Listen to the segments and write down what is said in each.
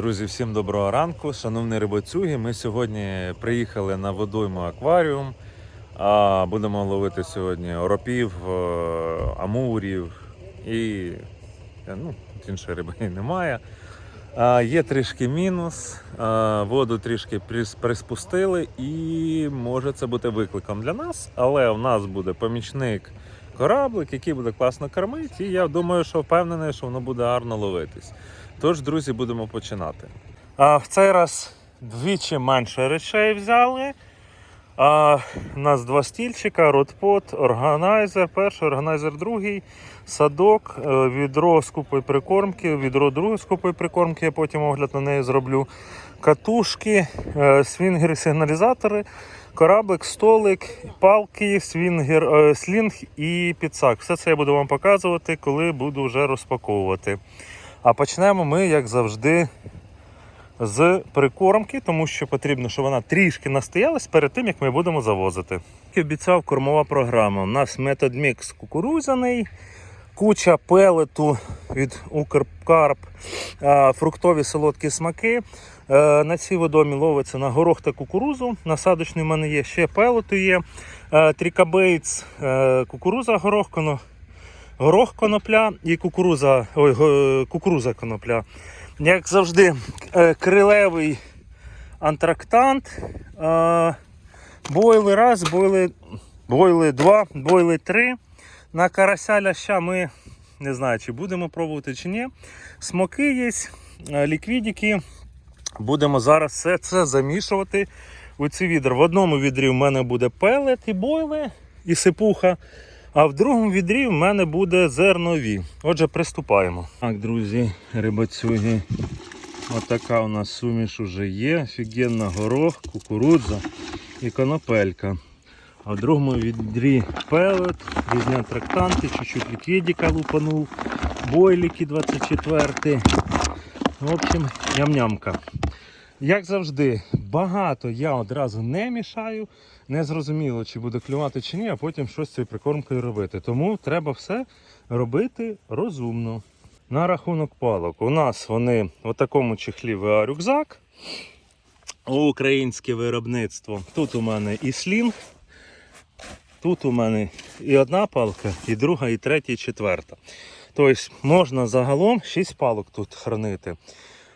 Друзі, всім доброго ранку, шановні рибоцюги. Ми сьогодні приїхали на водойму акваріум. Будемо ловити сьогодні оропів, е, амурів і е, ну, іншої риби немає. Є трішки мінус, воду трішки приспустили, і може це бути викликом для нас, але в нас буде помічник кораблик, який буде класно кормити, і я думаю, що впевнений, що воно буде гарно ловитись. Тож, друзі, будемо починати. А в цей раз двічі менше речей взяли. А, у нас два стільчика, ротпот, органайзер, перший, органайзер другий, садок, е, відро з купою прикормки, відро друге з купою прикормки, я потім огляд на неї зроблю. Катушки, е, свінгери, сигналізатори, кораблик, столик, палки, свінгер, е, слінг і підсак. Все це я буду вам показувати, коли буду вже розпаковувати. А почнемо ми, як завжди, з прикормки, тому що потрібно, щоб вона трішки настоялась перед тим, як ми будемо завозити. Як обіцяв кормова програма. У нас метод мікс кукурудзяний, куча пелету від Укркарп, фруктові солодкі смаки. Е, На цій водомі ловиться на горох та кукурузу. Насадочний в мене є ще пелету є. Е, Трікабейтс, е, кукуруза, горох, коно, горох конопля і кукуруза, ой, кукуруза конопля. Як завжди, е, крилевий антрактант. е, Бойли раз, бойли, бойли два, бойли три. На карася ляща ми не знаю, чи будемо пробувати, чи ні. Смоки є, е, ліквідики. Будемо зараз все це замішувати у ці відра. В одному відрі в мене буде пелет і бойли, і сипуха. А в другому відрі в мене буде зернові. Отже, приступаємо. Так, друзі, рибацюги. Отака у нас суміш уже є. Офігенна горох, кукурудза і конопелька. А в другому відрі пелет, різні трактанти, чуть-чуть ліквідіка лупанув, бойліки 24. В общем, ням-нямка. Як завжди, багато я одразу не мішаю. Не зрозуміло, чи буде клювати чи ні, а потім щось з цією прикормкою робити. Тому треба все робити розумно. На рахунок палок. У нас вони в такому чехлі ВА рюкзак. Українське виробництво. Тут у мене і слінг. Тут у мене і одна палка, і друга, і третя, і четверта. Тобто можна загалом 6 палок тут хранити.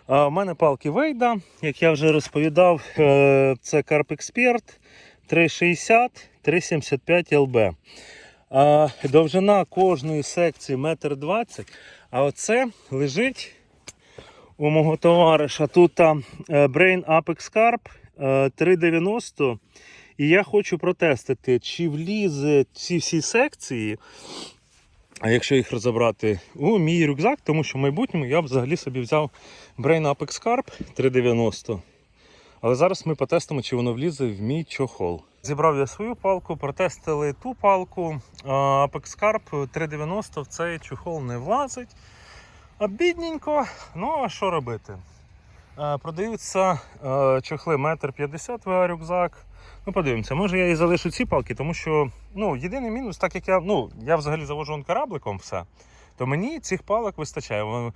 А у мене палки Вейда, як я вже розповідав, е, це Carp Expert 360 375 LB. А довжина кожної секції 1,20 м. А оце лежить у мого товариша. Тут а, е, Brain Apex Carp е, 390. І я хочу протестити, чи влізе ці всі секції, а якщо їх розібрати, у мій рюкзак, тому що в майбутньому я б взагалі собі взяв Brain Apex Carp 390. Але зараз ми потестимо, чи воно влізе в мій чохол. Зібрав я свою палку, протестили ту палку. Apex Carp 390 в цей чохол не влазить. А бідненько, ну а що робити? Е, Продаються е, чохли 1,50 м рюкзак. Ну, подивимося, може я і залишу ці палки, тому що ну, єдиний мінус, так як я ну, я взагалі завожу корабликом все, то мені цих палок вистачає.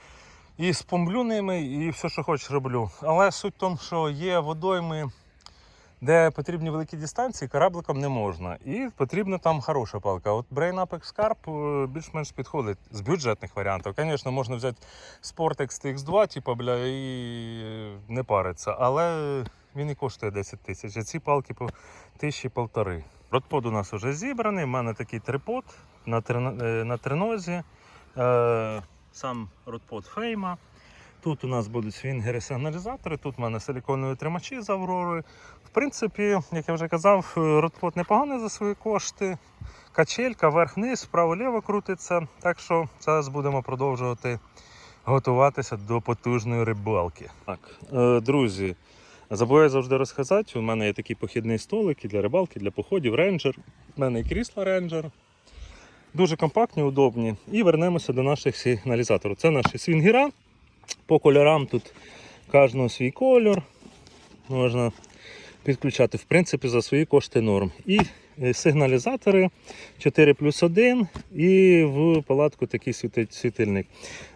І спомблю ними, і все, що хочеш, роблю. Але суть в тому, що є водойми, де потрібні великі дистанції, корабликом не можна. І потрібна там хороша палка. От Brain Apex Carp е, більш-менш підходить з бюджетних варіантів. Звісно, можна взяти Sportex TX2, типу, бля, і не париться. Але він і коштує 10 тисяч, а ці палки по тисячі полтори. Ротпод у нас вже зібраний, в мене такий трипод на, трин- е, тринозі. Сам ротпод фейма. Тут у нас будуть свінгери-сигналізатори, тут у мене силіконові тримачі з Авророю. В принципі, як я вже казав, е, непоганий за свої кошти. Качелька верх-вниз, вправо-ліво крутиться. Так що зараз будемо продовжувати готуватися до потужної рибалки. Так, е, друзі, забуваю завжди розказати. У мене є такий похідний столик і для рибалки, для походів, рейнджер. У мене і крісло рейнджер. Дуже компактні, удобні. І вернемося до наших сигналізаторів. Це наші свінгера. По кольорам тут кожного свій кольор. Можна підключати, в принципі, за свої кошти норм. І сигналізатори 4 плюс 1 і в палатку такий світильник.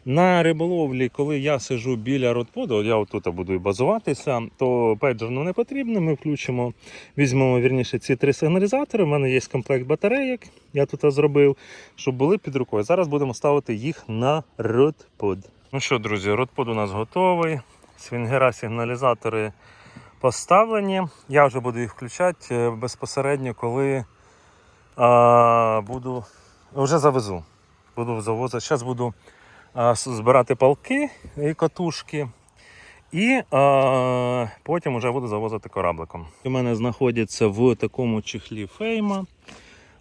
На риболовлі, коли я сижу біля родподу, я отут буду базуватися, то пейджер не потрібно. Ми включимо, візьмемо вірніше ці три сигналізатори. У мене є комплект батарейок, я тут зробив, щоб були під рукою. Зараз будемо ставити їх на родпод. Ну що, друзі, родпод у нас готовий. Свінгера сигналізатори поставлені. Я вже буду їх включати е, безпосередньо, коли а, буду вже завезу. Буду завозити. Зараз буду а, збирати палки і катушки. І а, потім вже буду завозити корабликом. У мене знаходиться в такому чехлі фейма.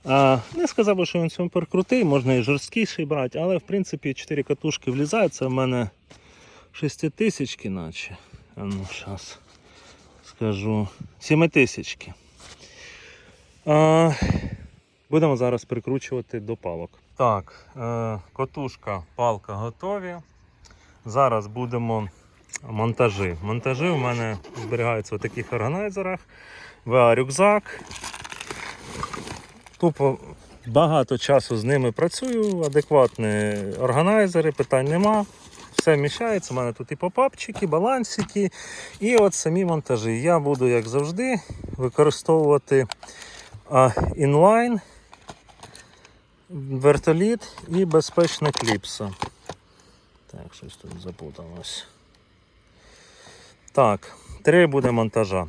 А, не сказав би, що він супер крутий, можна і жорсткіший брати, але в принципі 4 катушки влізають. Це в мене 6 тисячки, наче. А ну, зараз скажу. 7 тисячки. Будемо зараз прикручувати до палок. Так, е, котушка, палка готові. Зараз будемо монтажі. Монтажі у мене зберігаються в таких органайзерах. ВА-рюкзак. Тупо багато часу з ними працюю, адекватні органайзери, питань нема. Все вміщається. У мене тут і попапчики, балансики, і от самі монтажі. Я буду, як завжди, використовувати інлайн, вертоліт і безпечна кліпса. Так, щось тут запуталось. Так, три буде монтажа.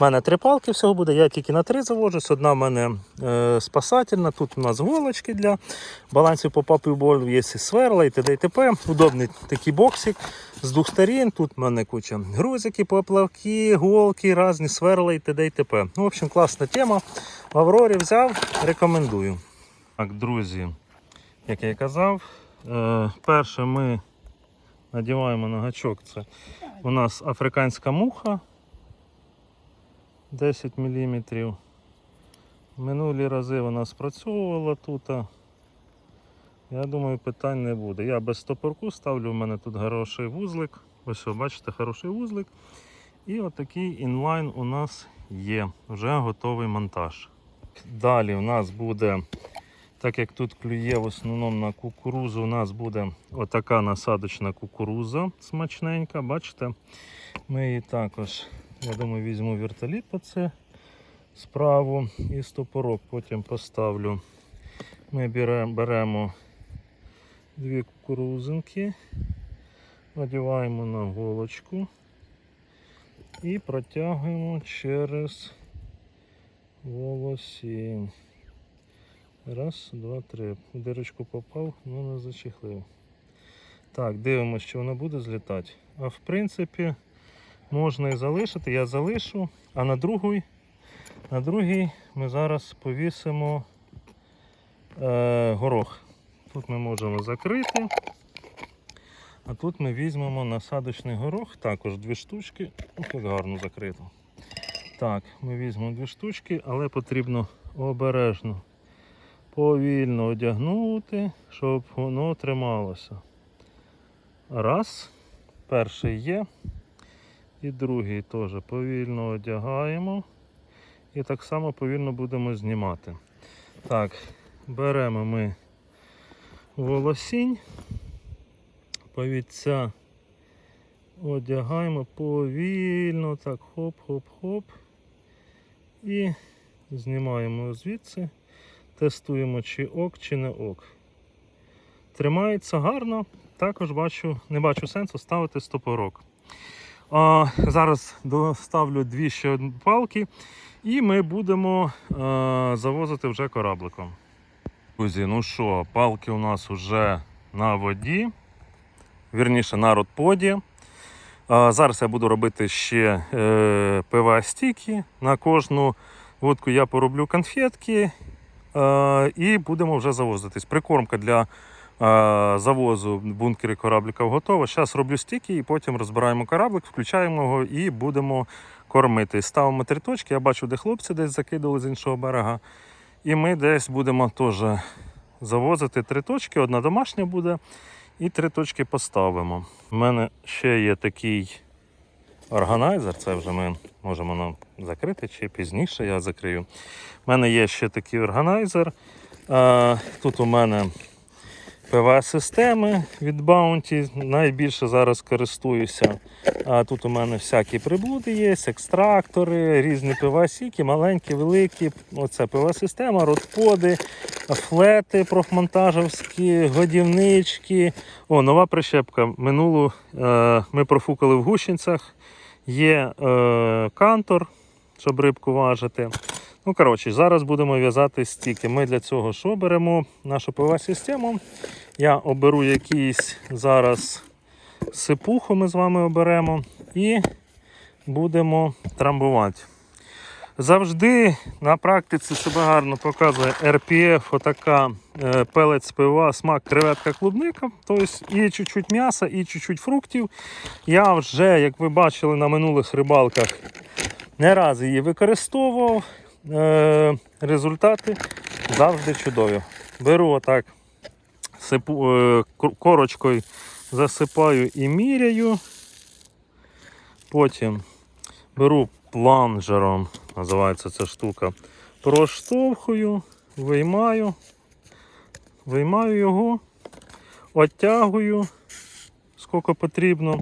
У мене три палки всього буде, я тільки на три заводжусь. Одна в мене е, спасательна, тут у нас голочки для балансів по папі болю, є і сверла і т.д. і т.п. Удобний такий боксик з двох сторін. Тут в мене куча грузики, поплавки, голки, різні сверла і т.д. і т.п. Ну, в общем, класна тема. В Аврорі взяв, рекомендую. Так, друзі, як я і казав, е, перше ми надіваємо на гачок. Це у нас африканська муха. 10 мм. Минулі рази вона спрацьовувала тут. Я думаю, питань не буде. Я без стопорку ставлю, у мене тут хороший вузлик. Ось бачите, хороший вузлик. І отакий інлайн у нас є. Вже готовий монтаж. Далі у нас буде, так як тут клює в основному на кукурузу, у нас буде отака насадочна кукуруза смачненька. Бачите? Ми її також я думаю, візьму вертоліт по це справу і стопорок потім поставлю. Ми беремо, дві кукурузинки, надіваємо на голочку і протягуємо через волосінь. Раз, два, три. Дирочку попав, але не зачехлив. Так, дивимося, що воно буде злітати. А в принципі, можна і залишити, я залишу, а на другий, на другий ми зараз повісимо е, горох. Тут ми можемо закрити, а тут ми візьмемо насадочний горох, також дві штучки. Ох, як гарно закрито. Так, ми візьмемо дві штучки, але потрібно обережно, повільно одягнути, щоб воно трималося. Раз, перший є. І другий теж повільно одягаємо. І так само повільно будемо знімати. Так, беремо ми волосінь, повідця одягаємо повільно, так, хоп-хоп-хоп. І знімаємо звідси, тестуємо, чи ок, чи не ок. Тримається гарно, також бачу, не бачу сенсу ставити стопорок. А, зараз доставлю дві ще палки і ми будемо а, завозити вже корабликом. Друзі, ну що, палки у нас вже на воді, вірніше на родподі. А, зараз я буду робити ще е, ПВА-стіки. На кожну водку я пороблю конфетки е, і будемо вже завозитись. Прикормка для е, завозу бункери кораблика готова. Зараз роблю стіки і потім розбираємо кораблик, включаємо його і будемо кормити. Ставимо три точки. Я бачу, де хлопці десь закидали з іншого берега. І ми десь будемо теж завозити три точки. Одна домашня буде і три точки поставимо. У мене ще є такий органайзер. Це вже ми можемо закрити чи пізніше я закрию. У мене є ще такий органайзер. Тут у мене ПВА-системи від Bounty. Найбільше зараз користуюся. Тут у мене всякі приблуди є, екстрактори, різні ПВА-сіки, маленькі, великі. Оце ПВА-система, родподи, флети профмонтажівські, годівнички. О, нова прищепка. Минулу е, ми профукали в гущенцях. Є е, кантор, щоб рибку важити. Ну, коротше, зараз будемо в'язати стіки. Ми для цього що беремо? Нашу ПВА-систему. Я оберу якийсь зараз сипуху, ми з вами оберемо і будемо трамбувати. Завжди на практиці себе гарно показує RPF, отака е, пелець пива, смак креветка клубника. Тобто і чуть-чуть м'яса, і чуть-чуть фруктів. Я вже, як ви бачили на минулих рибалках, не раз її використовував. Е, результати завжди чудові. Беру отак сипу, е, корочкою засипаю і міряю. Потім беру планжером, називається ця штука, проштовхую, виймаю, виймаю його, оттягую, скільки потрібно,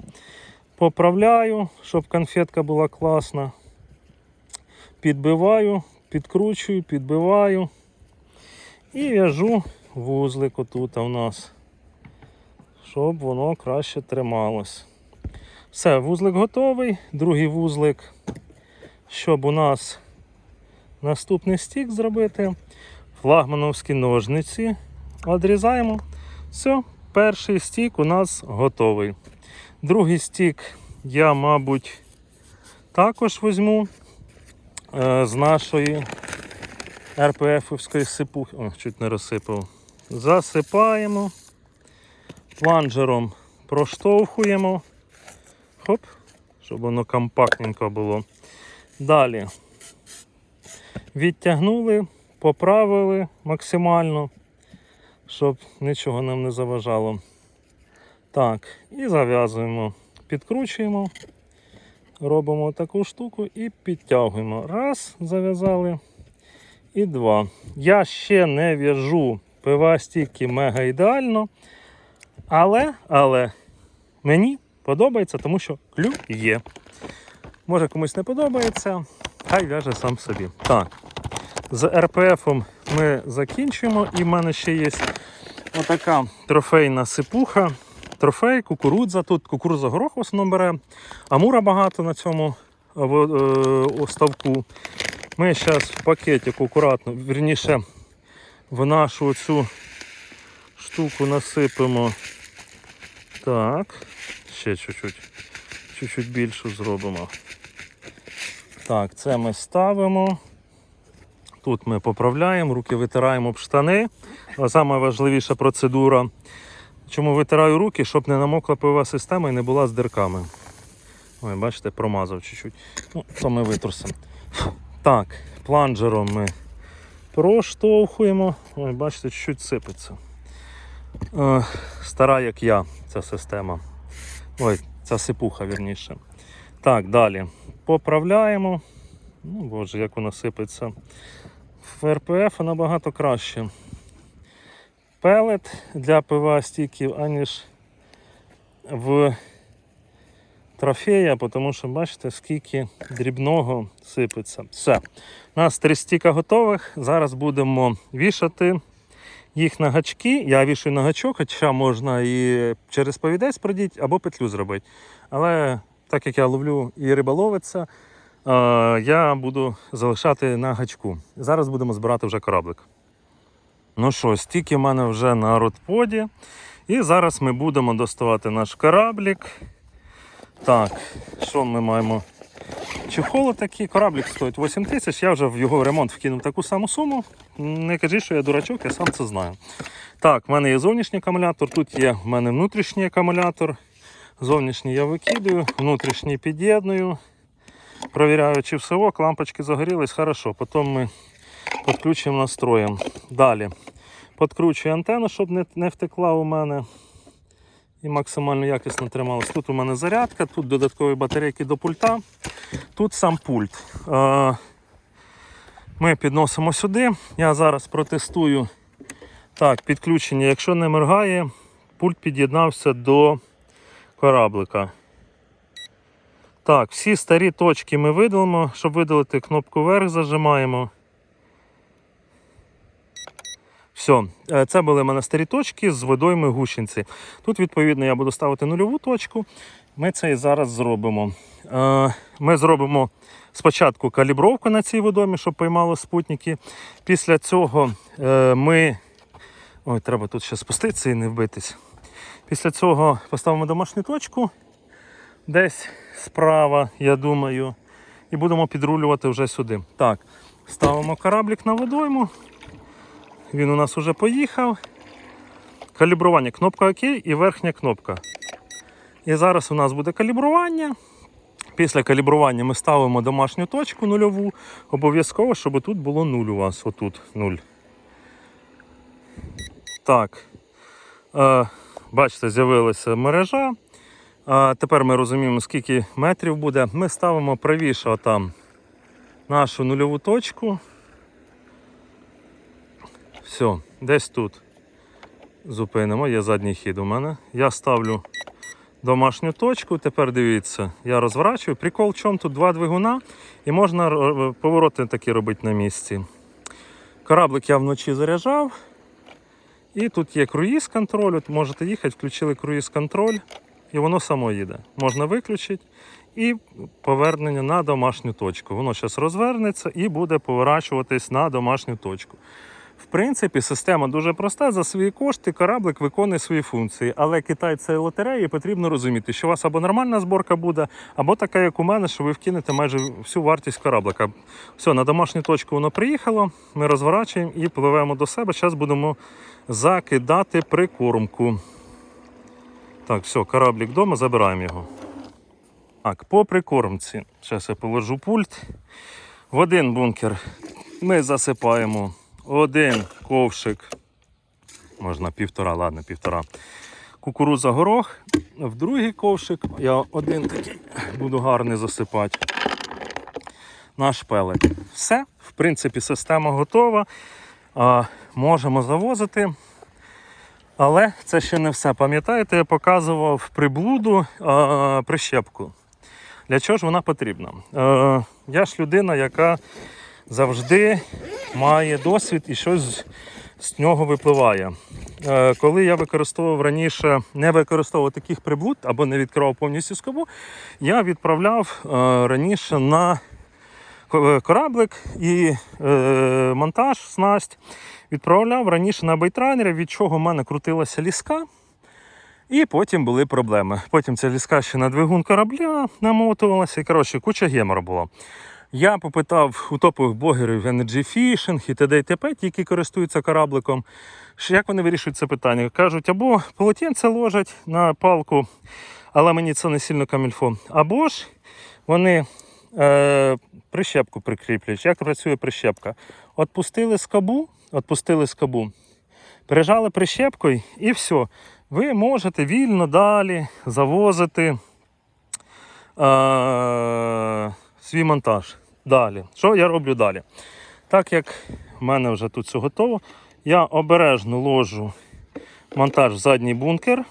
поправляю, щоб конфетка була класна. Підбиваю, підкручую, підбиваю і в'яжу вузлик отут у нас, щоб воно краще трималось. Все, вузлик готовий. Другий вузлик, щоб у нас наступний стік зробити. Флагмановські ножниці. Одрізаємо. Все, перший стік у нас готовий. Другий стік я, мабуть, також візьму з нашої РПФівської сипухи. О, чуть не розсипав. Засипаємо. Планжером проштовхуємо. Хоп, щоб воно компактненько було. Далі відтягнули, поправили максимально, щоб нічого нам не заважало. Так, і зав'язуємо, підкручуємо, робимо таку штуку і підтягуємо. Раз, зав'язали. І два. Я ще не в'яжу пива стільки мега ідеально. Але, але мені подобається, тому що клюв є. Може комусь не подобається, хай в'яже сам собі. Так, з РПФом ми закінчуємо, і в мене ще є отака трофейна сипуха. Трофей, кукурудза. Тут кукурудза горох в основному бере. Амура багато на цьому е, в- е, оставку. Ми зараз в пакетику акуратно, вірніше, в нашу цю штуку насипемо. Так, ще чуть-чуть, чуть-чуть більшу зробимо. Так, це ми ставимо. Тут ми поправляємо, руки витираємо об штани. А Саме важливіша процедура. Чому витираю руки, щоб не намокла пива система і не була з дирками. Ой, бачите, промазав чуть-чуть. Ну, то ми витрусимо. Так, планжером ми проштовхуємо. Ой, бачите, чуть-чуть сипеться. Е, стара, як я, ця система. Ой, ця сипуха, вірніше. Так, далі. Поправляємо. Ну, боже, як вона сипеться. В РПФ набагато краще. Пелет для ПВА стіків, аніж в трофея, тому що бачите, скільки дрібного сипеться. Все. У нас три стіка готових. Зараз будемо вішати їх на гачки. Я вішаю на гачок, хоча можна і через повідець продіти або петлю зробити. Але так як я ловлю і риболовиця, е, я буду залишати на гачку. Зараз будемо збирати вже кораблик. Ну що, стільки в мене вже на родподі. І зараз ми будемо доставати наш кораблик. Так, що ми маємо? Чехол такий, кораблик стоїть 8 тисяч, я вже в його ремонт вкинув таку саму суму. Не кажи, що я дурачок, я сам це знаю. Так, в мене є зовнішній акумулятор, тут є в мене внутрішній акумулятор. Зовнішній я викидаю, внутрішній під'єдную. Провіряю, чи все ок, лампочки загорілись, хорошо. Потім ми підключимо настроєм. Далі. Подкручую антенну, щоб не, не втекла у мене. і максимально якісно трималось. Тут у мене зарядка, тут додаткові батарейки до пульта, тут сам пульт. Е, Ми підносимо сюди. Я зараз протестую так, підключення. Якщо не моргає, пульт під'єднався до кораблика. Так, всі старі точки ми видалимо. Щоб видалити кнопку вверх, зажимаємо. Все, це були старі точки з водойми гущенці. Тут, відповідно, я буду ставити нульову точку. Ми це і зараз зробимо. Е, Ми зробимо спочатку калібровку на цій водоймі, щоб поймало спутники. Після цього е, ми. Ой, треба тут ще спуститися і не вбитись. Після цього поставимо домашню точку десь справа, я думаю, і будемо підрулювати вже сюди. Так, ставимо кораблік на водойму. Він у нас вже поїхав. Калібрування, кнопка ОК і верхня кнопка. І зараз у нас буде калібрування. Після калібрування ми ставимо домашню точку нульову. Обов'язково, щоб тут було нуль у вас. Отут нуль. Так. Е, бачите, з'явилася мережа. А тепер ми розуміємо, скільки метрів буде. Ми ставимо правіше отам нашу нульову точку. Все, десь тут зупинимо. Є задній хід у мене. Я ставлю домашню точку. Тепер дивіться, я розворачую. Прикол в чому тут два двигуна і можна е, повороти такі робити на місці. Кораблик я вночі заряджав. І тут є круїз контроль. От можете їхати, включили круїз контроль, і воно само їде. Можна виключити і повернення на домашню точку. Воно зараз розвернеться і буде поворачуватись на домашню точку. В принципі, система дуже проста. За свої кошти кораблик виконує свої функції. Але Китай це лотерея, і потрібно розуміти, що у вас або нормальна зборка буде, або така, як у мене, що ви вкинете майже всю вартість кораблика. Все, на домашню точку воно приїхало. Ми розворачуємо і пливемо до себе. Зараз будемо закидати прикормку. Так, все, кораблік вдома, забираємо його. Так, по прикормці. Зараз я положу пульт. В один бункер ми засипаємо один ковшик. Можна півтора, ладно, півтора. Кукуруза горох. В другий ковшик я один такий буду гарний засипати. Наш пелет. Все, в принципі, система готова. А, можемо завозити. Але це ще не все. Пам'ятаєте, я показував приблуду а, прищепку. Для чого ж вона потрібна? Е, я ж людина, яка завжди має досвід і щось з нього випливає. Е, коли я використовував раніше, не використовував таких приблуд або не відкривав повністю скобу, я відправляв е, раніше на кораблик і е, монтаж, снасть. Відправляв раніше на бейтрайнері, від чого в мене крутилася ліска. І потім були проблеми. Потім ця ліска ще на двигун корабля намотувалася. І коротше, куча гемора була. Я попитав у топових блогерів Energy Fishing і т.д. і т.п., які користуються корабликом, як вони вирішують це питання. Кажуть, або полотенце ложать на палку, але мені це не сильно камільфо, або ж вони е, прищепку прикріплюють. Як працює прищепка? Отпустили скобу, отпустили скобу, пережали прищепкою і все. Ви можете вільно далі завозити е, свій монтаж. Далі. Що я роблю далі? Так як в мене вже тут все готово, я обережно ложу монтаж в задній бункер.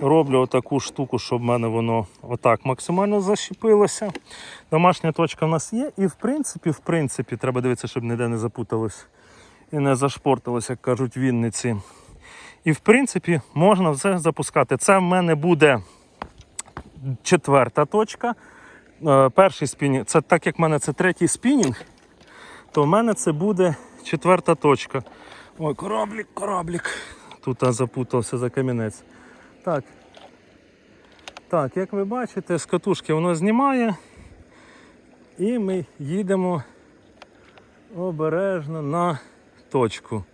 Роблю отаку штуку, щоб в мене воно отак максимально защепилося. Домашня точка в нас є. І в принципі, в принципі, треба дивитися, щоб ніде не запуталось і не зашпортилось, як кажуть Вінниці. І в принципі можна все запускати. Це в мене буде четверта точка. Е, Перший спінінг, це так як в мене це третій спінінг, то в мене це буде четверта точка. Ой, кораблік, кораблік. Тут запутався за камінець. Так. Так, як ви бачите, з катушки воно знімає. І ми їдемо обережно на точку.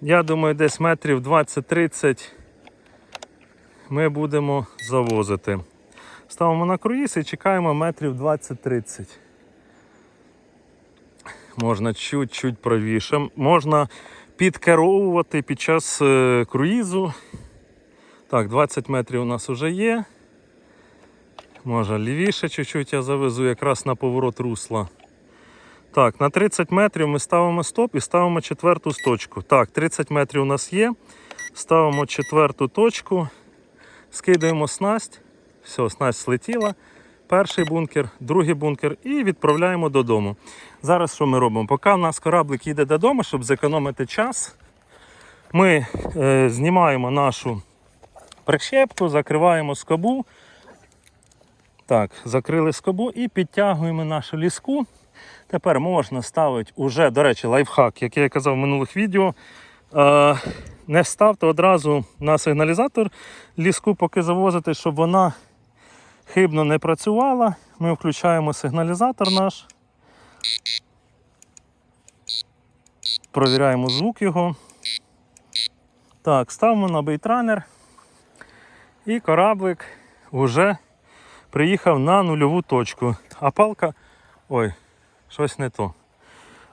Я думаю, десь метрів 20-30 ми будемо завозити. Ставимо на круїз і чекаємо метрів 20-30. Можна чуть-чуть правіше. Можна підкеровувати під час е, круїзу. Так, 20 метрів у нас вже є. Може лівіше чуть-чуть я завезу якраз на поворот русла. Так, на 30 метрів ми ставимо стоп і ставимо четверту точку. Так, 30 метрів у нас є. Ставимо четверту точку, скидаємо снасть. Все, снасть слетіла. Перший бункер, другий бункер і відправляємо додому. Зараз що ми робимо? Поки в нас кораблик їде додому, щоб зекономити час, ми е, знімаємо нашу прищепку, закриваємо скобу. Так, закрили скобу і підтягуємо нашу ліску. Тепер можна ставити уже, до речі, лайфхак, який я казав в минулих відео. Е, не ставте одразу на сигналізатор ліску, поки завозите, щоб вона хибно не працювала. Ми включаємо сигналізатор наш. Провіряємо звук його. Так, ставимо на бейтранер. І кораблик вже приїхав на нульову точку. А палка. Ой, щось не то.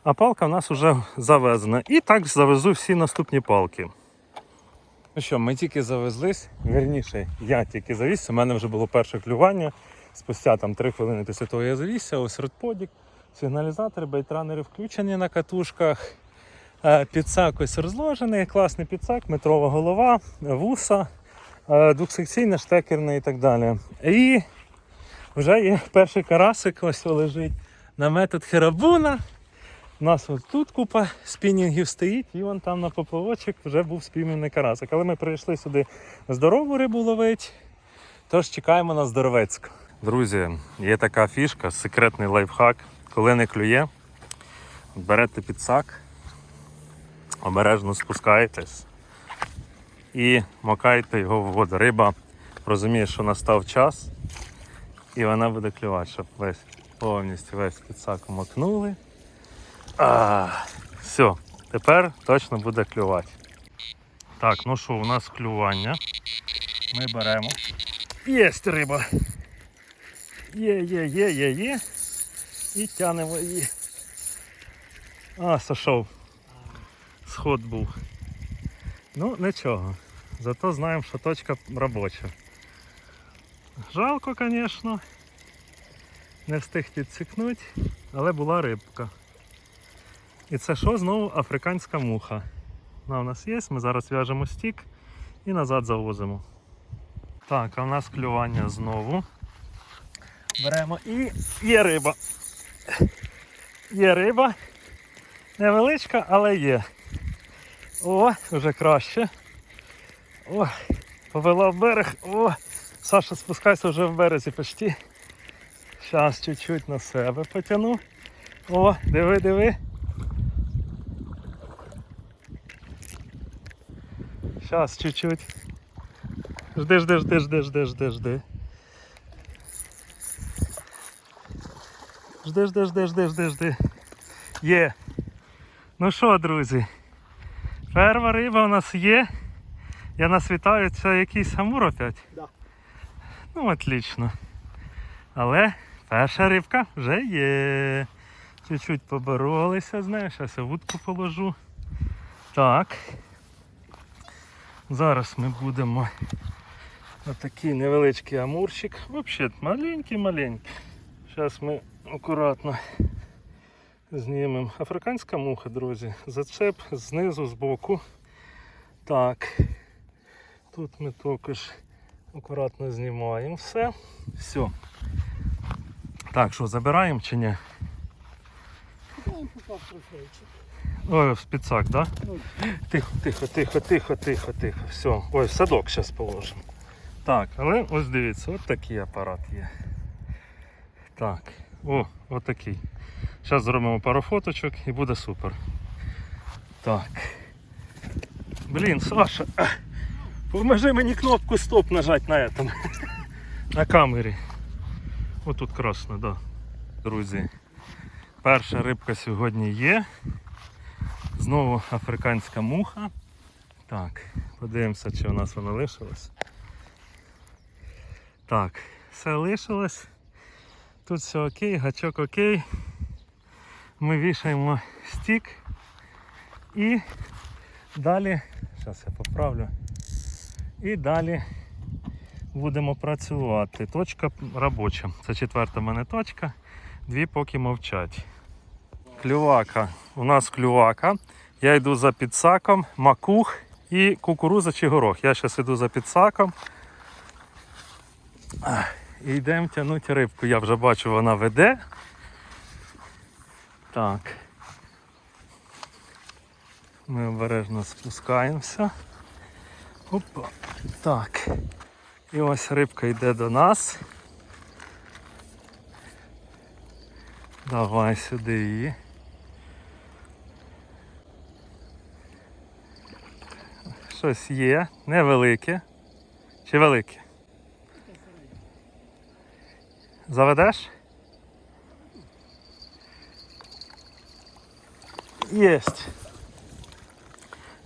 А палка в нас вже завезена. І так завезу всі наступні палки. Ну що, ми тільки завезлись, вірніше, я тільки завівся, у мене вже було перше клювання. Спустя там 3 хвилини після того я завівся, ось родподік, сигналізатори, бейтранери включені на катушках. Е, Підсак ось розложений, класний підсак, метрова голова, вуса, е, двохсекційне, штекерне і так далі. І вже є перший карасик, ось лежить на метод херабуна. У нас ось тут купа спінінгів стоїть, і вон там на поплавочок вже був спійманий карасик. Але ми прийшли сюди здорову рибу ловити, тож чекаємо на здоровецьку. Друзі, є така фішка, секретний лайфхак. Коли не клює, берете підсак, обережно спускаєтесь і макаєте його в воду. Риба розуміє, що настав час, і вона буде клювати, щоб весь повністю весь підсак макнули. А, все, тепер точно буде клювати. Так, ну що, у нас клювання. Ми беремо. Єсть риба. Є, є, є, є, є. І тянемо її. А, сошов. Сход був. Ну, нічого. Зато знаємо, що точка робоча. Жалко, звісно. Не встиг підсікнути, але була рибка. І це що знову африканська муха. Вона у нас є, ми зараз в'яжемо стік і назад завозимо. Так, а в нас клювання знову. Беремо і є риба. Є риба. Невеличка, але є. О, вже краще. О, повела в берег. О, Саша, спускайся вже в березі почти. Зараз чуть-чуть на себе потяну. О, диви, диви. Сейчас чуть-чуть. Жди, жди, жди, жди, жди, жди, жди. Жди, жди, жди, жди, жди, жди. Є. Ну що, друзі? Перша риба у нас є. Я нас вітаю, це якийсь амур опять? Да. Ну, отлично. Але перша рибка вже є. Чуть-чуть поборолися, знаєш, зараз я вудку положу. Так. Зараз ми будемо отакий невеличкий амурчик. Взагалі маленький-маленький. Зараз ми акуратно знімемо. Африканська муха, друзі. Зацеп знизу, збоку. Так. Тут ми також акуратно знімаємо все. Все. Так, що, забираємо чи ні? Ой, в спецак, да? Тихо, тихо, тихо, тихо, тихо, тихо. Все. Ой, в садок зараз положимо. Так, але ось дивіться, от такий апарат є. Так, о, от такий. Зараз зробимо пару фоточок і буде супер. Так. Блін, Саша, поможи мені кнопку стоп нажати на этом. На камері. Ось тут красно, да. Друзі. Перша рибка сьогодні є. Знову африканська муха. Так, подивимося, чи у нас вона лишилась. Так, все лишилось. Тут все окей, гачок окей. Ми вішаємо стік і далі, зараз я поправлю. І далі будемо працювати. Точка робоча. Це четверта в мене точка. Дві поки мовчать. Клювака. У нас клювака. Я йду за підсаком, макух і кукуруза чи горох. Я зараз йду за підсаком. І йдемо тягнути рибку. Я вже бачу, вона веде. Так. Ми обережно спускаємося. Опа. Так. І ось рибка йде до нас. Давай сюди її. Щось є, невелике. Чи велике? Заведеш? Єсть.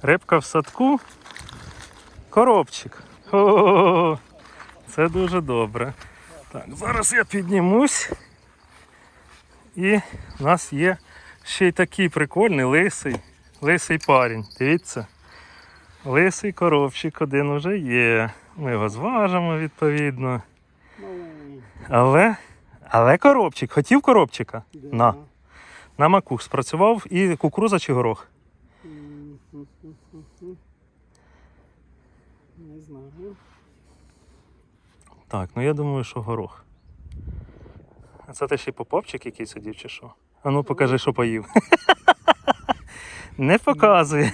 Рибка в садку. Коробчик. О, це дуже добре. Так, зараз я піднімусь. І в нас є ще й такий прикольний лисий, лисий парень. Дивіться. Лисий коробчик один уже є. Ми його зважимо відповідно. Але, але коробчик, хотів коробчика. Да. На. На макух спрацював і кукуруза чи горох. Не знаю. Так, ну я думаю, що горох. А це ти ще й попопчик якийсь сидів чи що? А ну покажи, що поїв. Не показує.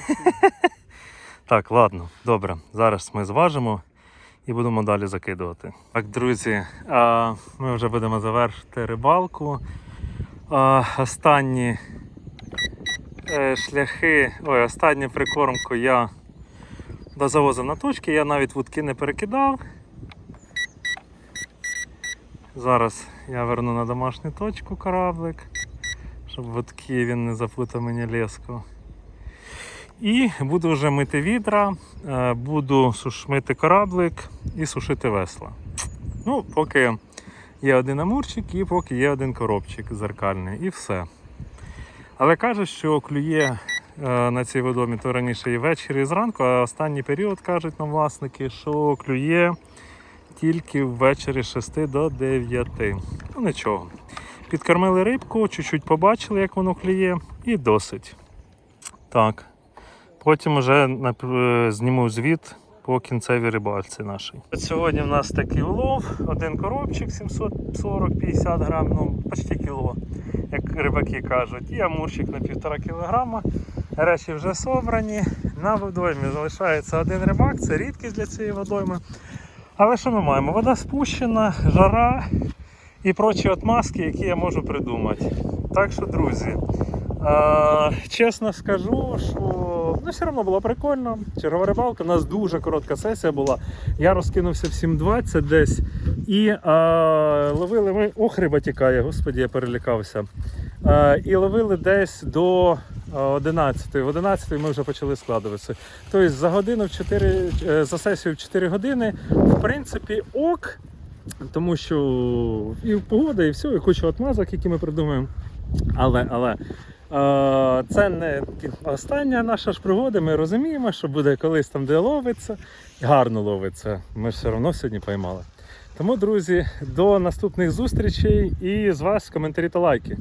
Так, ладно, добре. Зараз ми зважимо і будемо далі закидувати. Так, друзі, ми вже будемо завершити рибалку. Останні е, шляхи, ой, останню прикормку я дозавозив на точки, я навіть вудки не перекидав. Зараз я верну на домашню точку кораблик, щоб вудки він не запутав мені леску. І буду вже мити відра, е, буду мити кораблик і сушити весла. Ну, поки є один амурчик і поки є один коробчик зеркальний, і все. Але кажуть, що клює е, на цій водомі то раніше і ввечері, і зранку, а останній період кажуть нам власники, що клює тільки ввечері з 6 до 9. Ну нічого. Підкормили рибку, чуть-чуть побачили, як воно клює, і досить. Так. Потім вже е, зніму звіт по кінцевій рибальці нашій. От Сьогодні в нас такий улов, один коробчик 740-50 грам, ну почти кіло, як рибаки кажуть, і амурчик на півтора кілограма. Речі вже собрані. На водоймі залишається один рибак, це рідкість для цієї водойми. Але що ми маємо? Вода спущена, жара і прочі отмазки, які я можу придумати. Так що, друзі, е, чесно скажу, що ну, все одно було прикольно. Чергова рибалка, у нас дуже коротка сесія була. Я розкинувся в 7.20 десь і е, ловили ми. Ох, риба тікає, господі, я перелякався. Е, і ловили десь до е, 11. В 11 ми вже почали складуватися. Тобто за годину в 4, е, за сесію в 4 години, в принципі, ок. Тому що і погода, і все, і куча отмазок, які ми придумаємо. Але, але це не остання наша ж пригода. Ми розуміємо, що буде колись там, де ловиться, гарно ловиться. Ми ж все одно сьогодні поймали. Тому, друзі, до наступних зустрічей і з вас коментарі та лайки.